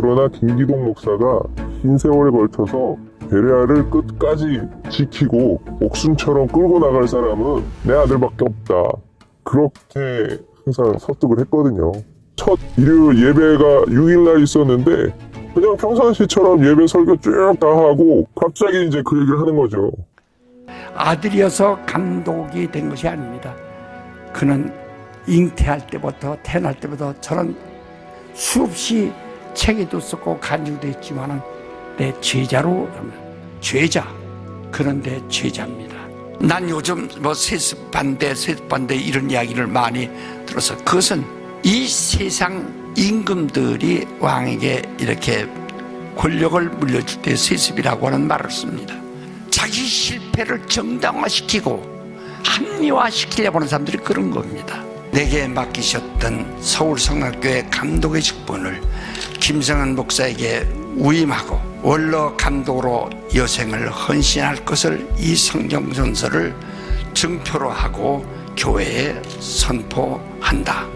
그러나 김기동 목사가 긴 세월에 걸쳐서 베레아를 끝까지 지키고 옥순처럼 끌고 나갈 사람은 내 아들밖에 없다. 그렇게 항상 설득을 했거든요. 첫 일요일 예배가 6일날 있었는데 그냥 평상시처럼 예배 설교 쭉 다 하고 갑자기 이제 그 얘기를 하는 거죠. 아들이어서 감독이 된 것이 아닙니다. 그는 잉태할 때부터 태어날 때부터 저는 수없이 책에도 썼고 간증도 했지만은 내 제자로 죄자 그런 내 제자입니다. 난 요즘 뭐 세습 반대 세습 반대 이런 이야기를 많이 들어서 그것은 이 세상 임금들이 왕에게 이렇게 권력을 물려줄 때 세습이라고 하는 말을 씁니다. 자기 실패를 정당화시키고 합리화시키려고 하는 사람들이 그런 겁니다. 내게 맡기셨던 서울성악교회 감독의 직분을 김성한 목사에게 위임하고 원로 감독으로 여생을 헌신할 것을 이 성경전서를 증표로 하고 교회에 선포한다.